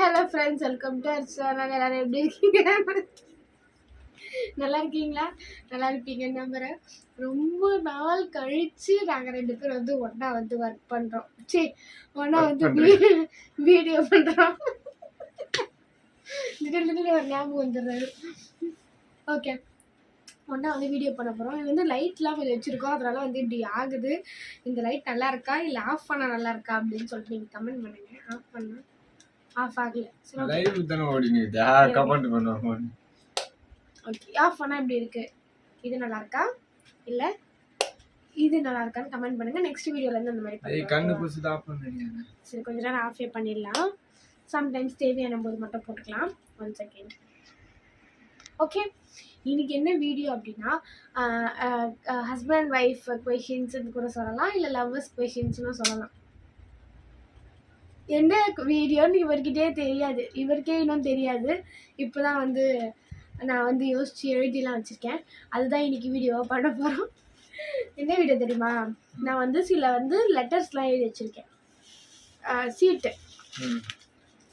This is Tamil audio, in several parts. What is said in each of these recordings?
Hello friends welcome to channel எல்லாரும் எப்படி இருக்கீங்க? நல்லா இருக்கீங்களா? நல்லா இருப்பீங்கன்னு நம்புறேன்? ரொம்ப நாள் கழிச்சு நாங்கள் ரெண்டு பேரும் வந்து ஒன்றா வந்து ஒர்க் பண்ணுறோம் சரி ஒன்றா வந்து வீடியோ பண்ணுறோம் திடீர் திடீர்னு ஒரு ஞாபகம் வந்துடுறாரு. ஓகே ஒன்றா வந்து வீடியோ பண்ண போகிறோம் இது வந்து லைட்லாம் கொஞ்சம் வச்சுருக்கோம். அதனால வந்து இப்படி ஆகுது. இந்த லைட் நல்லா இருக்கா? இல்லை ஆஃப் பண்ணால் நல்லா இருக்கா? அப்படின்னு சொல்லிட்டு நீங்கள் கமெண்ட் பண்ணுங்கள் ஆஃப் பண்ணா ஆஃப் ஆகல சரி லைவ் தானே ஓடிங்க யார் கமெண்ட் பண்ணுவாங்க ஓகே ஆஃப் பண்ணால் இப்படி இருக்கு. இது நல்லா இருக்கா? இல்லை? இது நல்லா இருக்கான்னு கமெண்ட் பண்ணுங்கள் நெக்ஸ்ட் வீடியோலேருந்து அந்த மாதிரி ஏய் கண்ணு புதுசு ஆஃப் பண்ணுறீங்க. சரி கொஞ்ச நேரம் ஆஃபே பண்ணிடலாம். சம்டைம்ஸ் தேவையான போது மட்டும் போட்டுக்கலாம். ஒன் செகண்ட் ஓகே இன்னைக்கு என்ன வீடியோ அப்படின்னா ஹஸ்பண்ட் ஒய்ஃப் கொஷின்ஸ்னு கூட சொல்லலாம். இல்லை லவ்வர்ஸ் கொஷின்ஸ்னு சொல்லலாம். என்ன வீடியோன்னு இவர்கிட்டே தெரியாது. இவருக்கே இன்னும் தெரியாது. இப்போ தான் வந்து நான் வந்து யோசித்து எழுதிலாம் வச்சுருக்கேன். அதுதான் இன்னைக்கு வீடியோவாக பண்ண போகிறோம் என்ன வீடியோ தெரியுமா? நான் வந்து சில வந்து லெட்டர்ஸ்லாம் எழுதி வச்சுருக்கேன். சீட்டு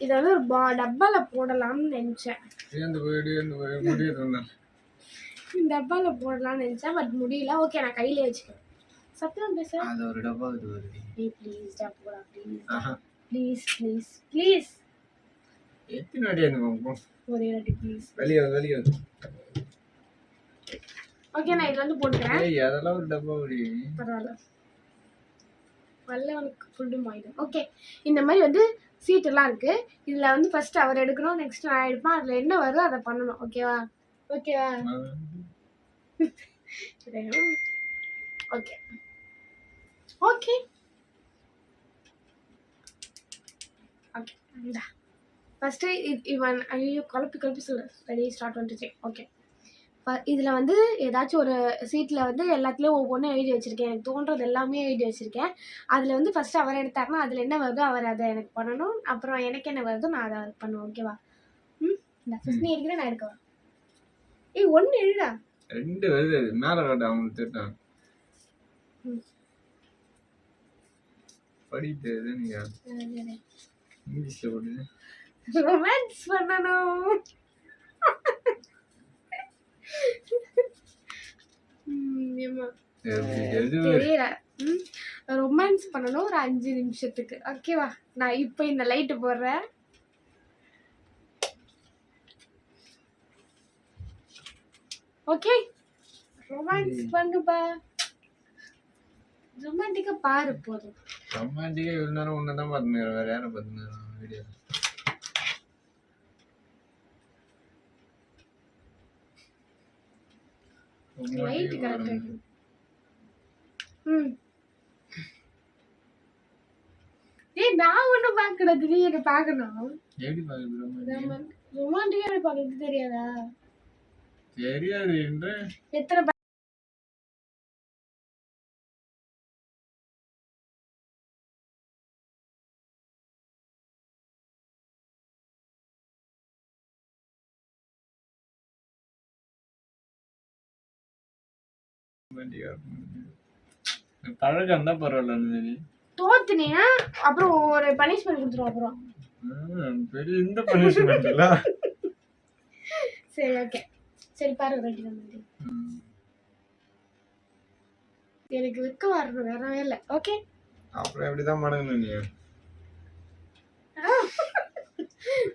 இதை வந்து ஒரு பா டப்பாவில் போடலாம்னு நினச்சேன். டப்பாவில் போடலாம்னு நினச்சேன் பட் முடியல. ஓகே நான் கையிலே வச்சுக்கிறேன். சத்தியம் பேச. அது ஒரு டப்பா இது வருது. ப்ளீஸ் டப்பா ப்ளீஸ் ப்ளீஸ் ப்ளீஸ் ப்ளீஸ் எத்தனை அந்த போ ஒரே வாட்டி ப்ளீஸ் வெளியே வந்து வெளியே வந்து ஓகே நான் இதில் வந்து போட்டுக்கிறேன். ஏய் அதெல்லாம் ஒரு டப்பா ஒரு பரவாயில்ல. வல்லவனுக்கு ஃபுல்லும் ஆயிடும் ஓகே இந்த மாதிரி வந்து சீட்டெல்லாம் இருக்குது இதில் வந்து ஃபர்ஸ்ட் அவர் எடுக்கணும் நெக்ஸ்ட் நான் எடுப்பேன். அதில் என்ன வருதோ அதை பண்ணணும். ஓகேவா ஓகேவா ஓகே ஓகே ஓகே இந்தா. ஃபஸ்ட்டு இவன் ஐயோ குழப்பி குழப்பி சொல்லு. ரெடி ஸ்டார்ட் வந்துச்சு. ஓகே இதில் வந்து ஏதாச்சும் ஒரு சீட்டில் வந்து எல்லாத்துலேயும் ஒவ்வொன்றும் எழுதி வச்சுருக்கேன். எனக்கு தோன்றது எல்லாமே எழுதி வச்சுருக்கேன். அதில் வந்து ஃபஸ்ட்டு அவர் எடுத்தாருன்னா அதில் என்ன வருதோ அவர் அதை எனக்கு பண்ணணும். அப்புறம் எனக்கு என்ன வருதோ நான் அதை அவருக்கு பண்ணுவேன். ஓகேவா ம்? இந்த ஃபஸ்ட் நீ எடுக்கிறேன் நான் எடுக்கவா ஏய் ஒன்று எழுடா ரெண்டு வருது. மேலே காட்டு அவனுக்கு திட்டான் ம். படிப்பு நீங்க இங்கிலீஷ்ல போடுது ரொமான்ஸ் பண்ணணும் ரொமான்ஸ் பண்ணணும் ஒரு அஞ்சு நிமிஷத்துக்கு ஓகேவா நான் இப்போ இந்த லைட்டு போடுறேன் ஓகே ரொமான்ஸ் பண்ணுப்பா ரொமான்டிக்கா பாரு போதும் ரொமான்டிக்கா இவ்வளோ நேரம் ஒன்று தான் பார்த்துன்னு வேற யாரும் பார்த்துன்னு வீடியோ லைட் கரெக்டாக ம். ஏய் நான் ஒன்றும் பார்க்கக்கூடாது நீ என்ன பார்க்கணும். எப்படி ரொமான்டிக்கா பார்க்கறது தெரியாதா தெரியாது? என்று எத்தனை பழக்கம் தான் பரவாயில்ல அந்த மாதிரி தோத்துனீங்கன்னா அப்புறம் ஒரு பனிஷ்மெண்ட் கொடுத்துருவோம் அப்புறம். ஆ, பெரிய இந்த பனிஷ்மெண்ட் இல்ல சரி ஓகே சரி பாரு எனக்கு வரணும் வேறவே இல்லை. ஓகே அப்புறம் எப்படிதான் மடங்கணும் நீ?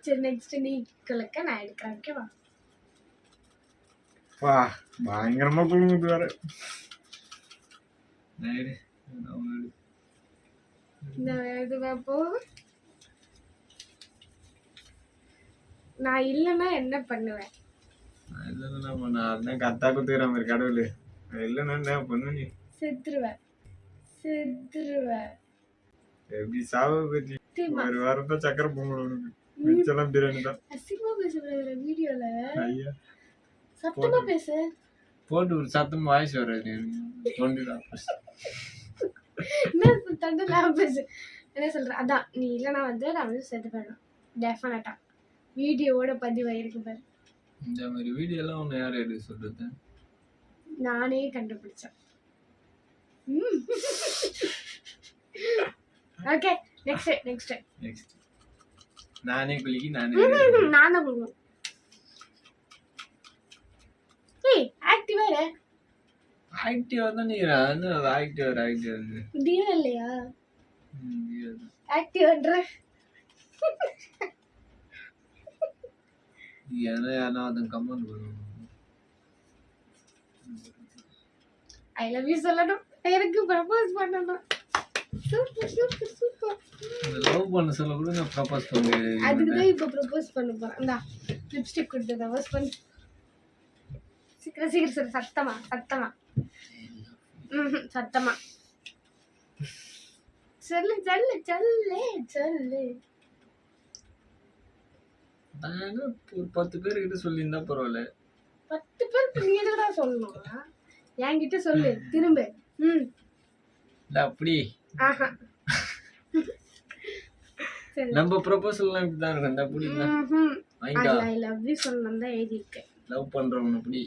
சரி நெக்ஸ்ட் நீ நான் எடுக்கிறேன் ஓகேவா வா பயங்கரமா குழுங்குது வேற நான் இல்லைன்னா என்ன பண்ணுவேன் நான் இல்லைன்னா என்ன பண்ண அதான் கத்தா குத்துக்கிற மாதிரி கடவுள் நான் இல்லைன்னா என்ன பண்ணு நீ செத்துருவேன் செத்துருவேன் எப்படி சாவு பத்தி ஒரு சக்கரை பொங்கல் உனக்கு மிச்செல்லாம் பிரியாணி தான் அசிங்கமா பேசுற வீடியோல ஐயா சத்தமா பேசு. போட்டு ஒரு சத்தம் வாய்ஸ் வராது. தொண்டி தான் என்ன பேசு. என்ன சொல்ற? அதான் நீ இல்லைன்னா வந்து நான் வந்து செத்து போயிடும் டெஃபினட்டா வீடியோவோட பதிவாயிருக்கு பாரு. இந்த மாதிரி வீடியோ எல்லாம் ஒன்று யார் எடுக்க சொல்றது? நானே கண்டுபிடிச்சேன். ஓகே நெக்ஸ்ட் நெக்ஸ்ட் நெக்ஸ்ட் நானே குளிக்கி நானே. நான் தான் கொடுக்கணும் ஏய் ஆக்டிவா இரு ஆக்டிவா தான் நீரா என்ன ஆக்டிவா ஆக்டிவா டியோ இல்லையா? ஆக்டிவ்ன்ற ஏன்னா யாரா அதன் கமெண்ட் பண்ணுவோம் ஐ லவ் யூ சொல்லணும். எனக்கு ப்ரப்போஸ் பண்ணணும். சூப்பர் சூப்பர் சூப்பர் லவ் பண்ண சொல்ல கூட நான் ப்ரப்போஸ் பண்ணி அதுக்கு தான் இப்போ ப்ரப்போஸ் பண்ண போறேன் இந்தா லிப்ஸ்டிக் கொடுத்து ப்ரப்போஸ் பண்ணு. சீக்கிரம் சீக்கிரம் சொல்லு. சத்தமா சத்தமா. ம் சத்தமா. சொல்லு சொல்லு சொல்லு சொல்லு. ஒரு பத்து பேர்கிட்ட சொல்லியிருந்தா பரவாயில்ல. பத்து பேருக்கு நீ எதுக்குடா சொல்லணும்? என்கிட்ட சொல்லு திரும்ப. ம். இல்ல அப்படி. ஆஹா. சரி நம்ம ப்ரொபோசல்லாம் இப்படி தான் இருக்கும். இந்த அப்படி இல்லை ஐ லவ் யூ சொல்லணும் தான் எழுதியிருக்கேன். லவ் பண்றவன் அப்படி.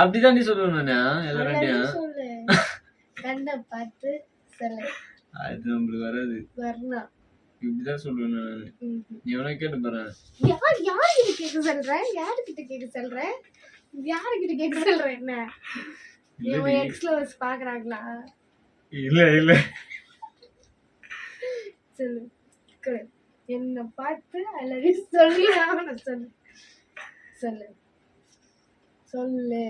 அப்படிதான் நீ சொல்லுவேன் நானு எல்லாரும் கண்ணை பார்த்து சொல்லு. அது நம்மளுக்கு வராது. இப்படிதான் சொல்லுவேன் நான். நீ வேணா கேட்டு பாரு. யார் யாருக்கிட்ட கேட்க சொல்ற? யாருக்கிட்ட கேட்க சொல்ற? யாருக்கிட்ட கேட்க சொல்ற என்ன? இவன் எக்ஸ் லவர்ஸ் பாக்குறாங்களா? இல்ல இல்ல. சொல்லு. என்ன பார்த்து அல்லது சொல்லி ஆகணும் சொல்லு. சொல்லு. சொல்லு.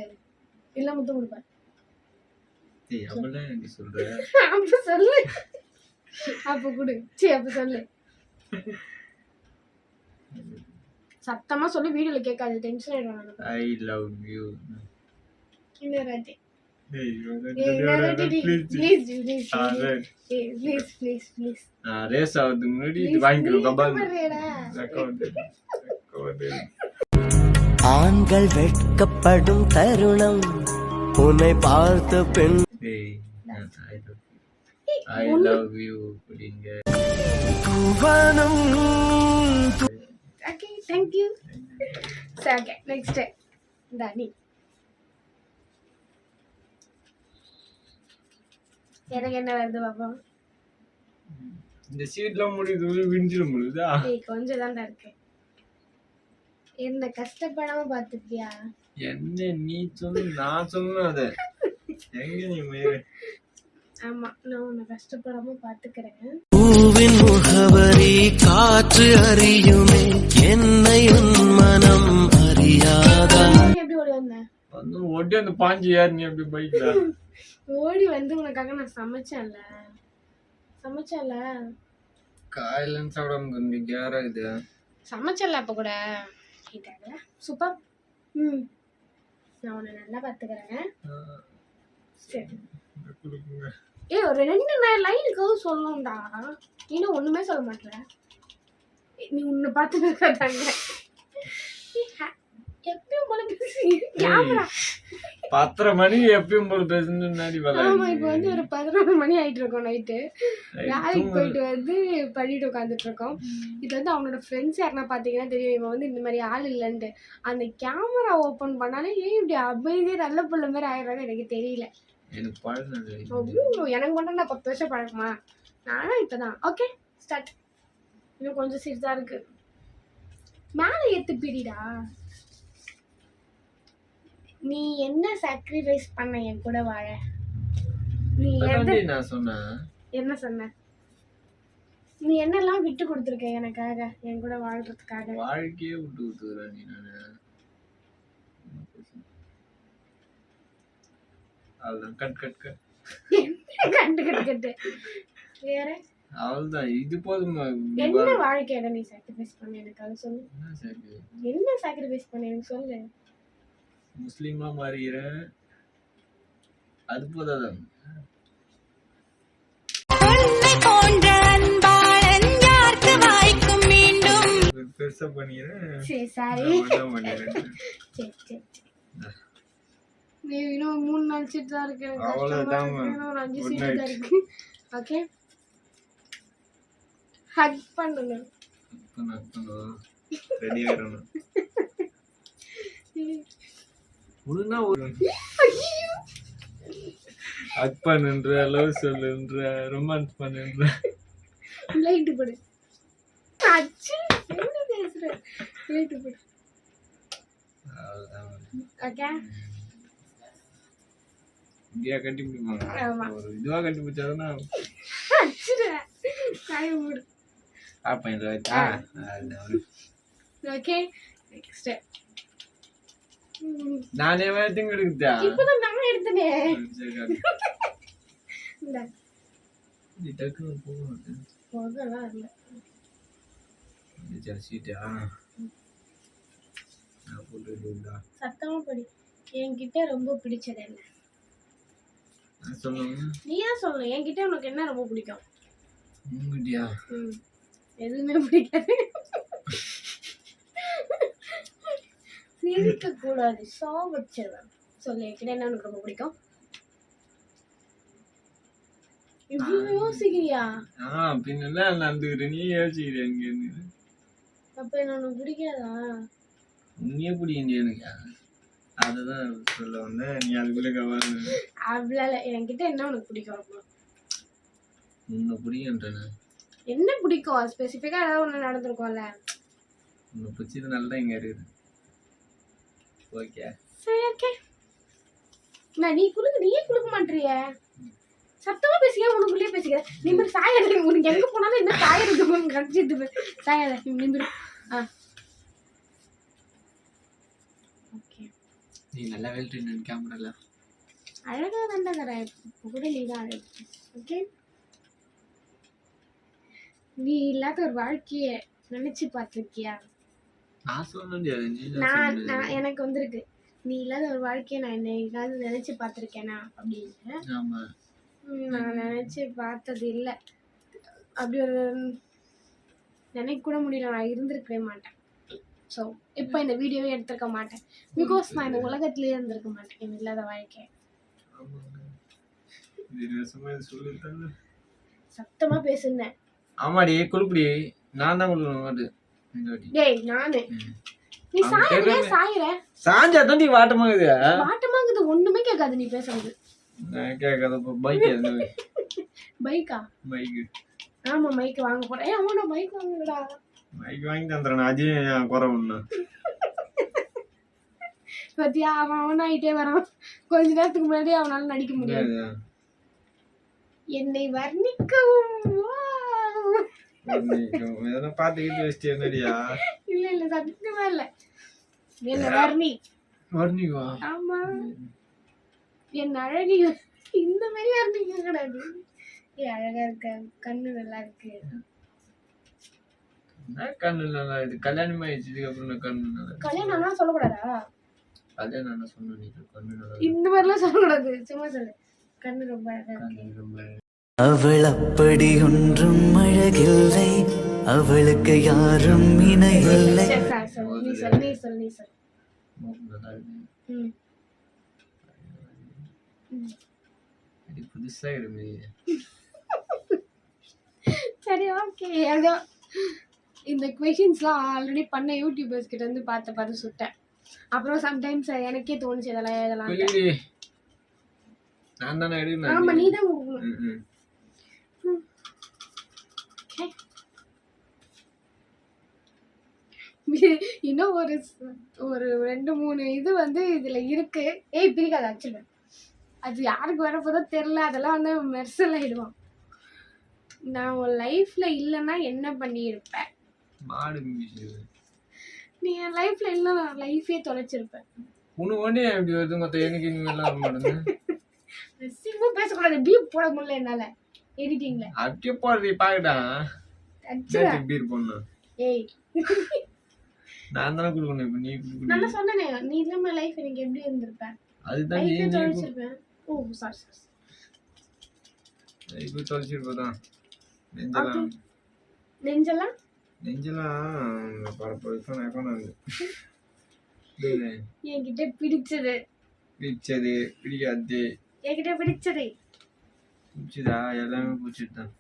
இல்ல முத்தம் கொடுப்பேன். அப்ப சொல்லு. அப்ப கொடு. சரி அப்ப சொல்லு. சத்தமா சொல்லி வீடியோல கேட்காது. டென்ஷன் ஆயிடுவாங்க ஐ லவ் யூ இன்னொரு வாட்டி ஏய் இன்னொரு வாட்டி please please please please please race ஆகிறதுக்கு முன்னாடி இது வாங்கிக்கணும் கபால் ஆண்கள் வெட்கப்படும் தருணம் உன்னை பார்த்த பெண் ஏய் ஐ லவ் யூ அப்படிங்க புவனம் ஓகே தேங்க் யூ சரி ஓகே நெக்ஸ்ட் இந்த எனக்கு என்ன வருது பாப்போம்? இந்த சீட்லாம் முடியுது விஞ்சிட முடியுதா? ஏய் கொஞ்சம் தான்டா இருக்கு. என்ன கஷ்டப்படாம பாத்துப்பியா என்ன நீ சொல்லு நான் சொல்லணும் அத. எங்க நீ மயிறு ஆமா நான் உன்னை கஷ்டப்படாம பாத்துக்கிறேன். பூவின் முகவரி காற்று அறியுமே. என்னை உன் மனம் அறியாதா? எப்படி ஓடி வந்தேன் வந்து ஒட்டி அந்த பாஞ்சு ஏறு நீ அப்படி பைக்ல. ஓடி வந்து உனக்காக நான் சமைச்சேன்ல. சமைச்சேன்ல. காயிலன்னு சாப்பிடாம கொஞ்சம் கேரா இது? சமைச்சல அப்ப கூட. சூப்பர். ம். நான் உன்னை நல்லா பார்த்துக்கிறேன் சரி. ஏய் ஒரு ரெண்டு லைனுக்காவது சொல்லணும்டா. நீனும் ஒண்ணுமே சொல்ல மாட்டேற நீ உன்னை பார்த்து இருக்காங்க எப்பயும் போல பேசி கேமரா பத்தரை மணி எப்பயும் போல பேசுன்னு ஆமா இப்போ வந்து ஒரு பதினொரு மணி ஆயிட்டு இருக்கோம் நைட்டு வேலைக்கு போயிட்டு வந்து பண்ணிட்டு உட்காந்துட்டு இருக்கோம் இது வந்து அவனோட ஃப்ரெண்ட்ஸ் யாருன்னா பார்த்தீங்கன்னா தெரியும் இவன் வந்து இந்த மாதிரி ஆள் இல்லைன்ட்டு. அந்த கேமரா ஓப்பன் பண்ணாலே ஏன் இப்படி அமைதியே நல்ல புள்ள மாதிரி ஆயிடுறாங்க எனக்கு தெரியல. எனக்கு எனக்கு மட்டும் நான் பத்து வருஷம் பழக்கமா. நானும் இப்பதான். ஓகே ஸ்டார்ட் இன்னும் கொஞ்சம் சிறிதா இருக்கு. மேலே ஏத்து பிடிடா. நீ என்ன சாக்ரிஃபைஸ் பண்ண என் கூட வாழ? நீ எது நான் சொன்னேன். என்ன சொன்ன? நீ என்னெல்லாம் விட்டு கொடுத்துருக்க எனக்காக என் கூட வாழ்றதுக்காக? வாழ்க்கையே விட்டு விட்டுக்கிறேன் நீ நானு. அவ்வளோதான் கட் கட் கட். கண்டு கட்டு கட்டு. வேற? அவ்வளோதான் இது போதுமா. என்ன வாழ்க்கையில நீ சாக்ரிஃபைஸ் பண்ண எனக்காக சொல்லு. என்ன என்ன சாக்ரிஃபைஸ் பண்ண எனக்கு? சொல்லு. முஸ்லீமா மாறிக்கிறேன் மீண்டும்? பெருசா பண்ணிக்கிறேன் மூணு நாள் சீட் தான் இருக்கு. ஒரு அஞ்சு சீட் தான். இருக்கு. ஓகே ஹக் பண்ணுங்க ரெடி ஆயிடணும். ஒழுங்கா ஒரு ஹக் பண்ணுன்ற லவ் சொல்லுன்ற ரொமான்ஸ் பண்ணுன்ற லைட்டு போடு. அச்சு என்ன பேசுற? லைட்டு போடு. ஓகே. இங்கேயா கட்டி பிடிப்பாங்க? ஆமா. ஒரு இதுவா கட்டி பிடிச்சாதானே? அச்சுடா காய பாப்பேன் இதில் வச்சா ஓகே. நெக்ஸ்ட் நானே வேலையும் எடுக்குதா இப்பதான் நான் எடுத்தனே. நீ போகலாம் இல்ல. நான். சத்தமா படி. என்கிட்ட ரொம்ப பிடிச்சது என்ன? நீ ஏன் சொல்லு என்கிட்ட உனக்கு என்ன ரொம்ப பிடிக்கும்? உங்ககிட்டயா எதுவுமே பிடிக்காது. சிரிக்க கூடாது. சா வச்சிருவேன். சொல்லு என்கிட்ட என்ன உனக்கு ரொம்ப பிடிக்கும்? இவ்வளவு யோசிக்கிறியா? ஆ பின்ன நடந்துக்கிறேன் நீ இங்க இருந்து? அப்ப என்ன பிடிக்காதா? உன்னையே பிடிக்கண்டி எனக்கு அதுதான் சொல்ல வந்தேன். நீ அதுக்குள்ள அவ்வளோ. என்கிட்ட என்ன உனக்கு பிடிக்கும் ரொம்ப உன்னை பிடிக்கன்றேன் என்ன பிடிக்கும்? ஸ்பெசிஃபிக்கா ஏதாவது நடந்திருக்கும்ல. உன்னை பிடிச்சது நல்லா இங்க இருக்குது. ஓகே. சரி ஓகே நான் நீ குளுக்கு நீயே குளுக்க மாட்டிய சத்தமா பேசிக்க உனக்குள்ளேயே பேசிக்க நிமிர் சாயாத உனக்கு எங்க போனாலும் என்ன சாயறது கடிச்சிட்டு ஆ. ஓகே நீ நல்லா வேலை கேமரால அழகா தாண்டா தர. கூட நீ தான் அழகு. ஓகே நீ இல்லாத ஒரு வாழ்க்கைய நினைச்சு பார்த்திருக்கியா? நான் நான் எனக்கு வந்திருக்கு. நீ இல்லாத ஒரு வாழ்க்கைய நான் என்னைக்காவது நினைச்சு பார்த்திருக்கேனா அப்படின்னு. நான் நினைச்சு பார்த்தது இல்லை. அப்படி ஒரு நினைக்க கூட முடியல. நான் இருந்திருக்கவே மாட்டேன். ஸோ இப்போ இந்த வீடியோவே எடுத்திருக்க மாட்டேன். பிகாஸ் நான் இந்த உலகத்திலேயே இருந்திருக்க மாட்டேன். எனக்கு இல்லாத வாழ்க்கை சத்தமா பேசுனேன் ஆமாடி குழுப்படி நான் தான் கொடுக்கணும் டேய் நானு. நீ சாயற சாயற சாஞ்சா வாட்டமாகுது வாட்டமாங்குது ஒண்ணுமே கேட்காது நீ பேசுறது நான் கேட்காத பைக் எதுனா பைக்கா பைக்கு ஆமா மைக் வாங்க போறேன் ஏய் அவன பைக் வாங்குடா பைக் வாங்கி தந்துறேன் அதையும் ஏன் குறை ஒண்ணு பத்தியா அவன் அவன் ஆயிட்டே வரான் கொஞ்ச நேரத்துக்கு முன்னாடி அவனால நடிக்க முடியாது என்னை வர்ணிக்கவும் பார்த்துக்கிட்டு வச்சுட்டு என்னடியா இல்ல இல்ல சத்தியமா இல்ல. என்ன வர்ணி? வர்ணிவா? ஆமா. என் அழகி இந்த மாதிரி வர்ணிக்க கூடாது. ஏ அழகா இருக்க கண்ணு நல்லா இருக்கு. கண்ணு நல்லா இது கல்யாணம் ஆயிடுச்சு நான் கண்ணு நல்லா கல்யாணம் ஆனா சொல்லக்கூடாதா? கல்யாணம் சொன்ன நீ கண்ணு நல்லா இந்த மாதிரிலாம் சொல்லக்கூடாது. சும்மா சொல்லு. கண்ணு ரொம்ப அழகா இருக்கு. கண்ணு ரொம்ப அவள் அப்படி ஒன்றும் அழகில்லை. அவளுக்கு யாரும் இணையில்லை. புதுசா சரி ஓகே ஏதோ இந்த கொஷின்ஸ்லாம் ஆல்ரெடி பண்ண யூடியூபர்ஸ் கிட்ட இருந்து பார்த்து பார்த்து சுட்டேன். அப்புறம் சம்டைம்ஸ் எனக்கே தோணுச்சு இதெல்லாம் இதெல்லாம் நான் தானே ஆமா நீ தான். இன்னும் ஒரு ஒரு ரெண்டு மூணு இது வந்து இதுல இருக்கு. ஏய் பிரிக்காத ஆக்சுவலி அது யாருக்கு வரப்போதோ தெரியல அதெல்லாம் வந்து மெர்சல் ஆயிடுவான். நான் உன் லைஃப்ல இல்லைன்னா என்ன பண்ணியிருப்பேன்? நீ என் லைஃப்ல இல்லைன்னா லைஃபே தொலைச்சிருப்பேன். உனக்கு ஒன்றே எப்படி வருது மொத்த எனக்கு இனிமேல் வர மாட்டேங்குது. பேசக்கூடாது பீப் போட முடியல என்னால. எடிட்டிங்ல அப்படியே போடுறது பாக்கட்டா அச்சுடா பீர் பொண்ணு ஏய். நான் தானே கொடுக்கணும் இப்போ நீ நான் சொன்னேனே நீ இல்லாம லைஃப் எனக்கு எப்படி இருந்திருப்பேன் அதுதான் நீ லைஃபே நீ தொலைச்சிருப்பேன். ஓ சாரி சாரி இப்போ தொலைச்சிருப்பதான் நெஞ்செல்லாம். நெஞ்செல்லாம்? நெஞ்செல்லாம் பரப்பு என்கிட்ட பிடிச்சது. பிடிச்சது பிடிக்காது. என்கிட்ட பிடிச்சது. பிடிச்சதா எல்லாமே பிடிச்சது தான்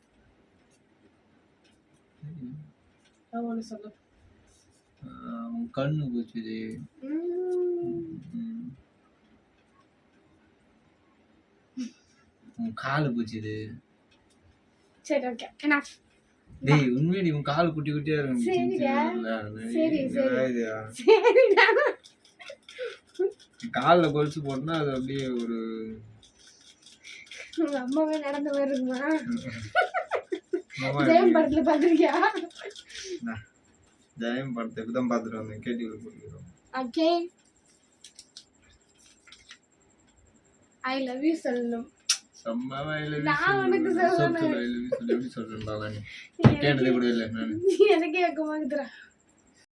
கண்ணு ம். உன் காலு பிடிச்சது சரி ஓகே என்ன டேய் உண்மையடி உன் கால் குட்டி குட்டியா இருக்கும். சரி, சரி. கால்ல கொலுசு போட்டுனா அது அப்படியே ஒரு உங்க அம்மாவே நடந்த மாமா ஜெயம் படத்துல பாத்திருக்கியா ஜெயம் படத்தை இப்பதான் பார்த்துட்டு வந்தேன். கேடிவில போட்டுக்கிறோம். ஓகே. ஐ லவ் யூ சொல்லணும். எனக்கே வெக்கமா இருக்குதுடா.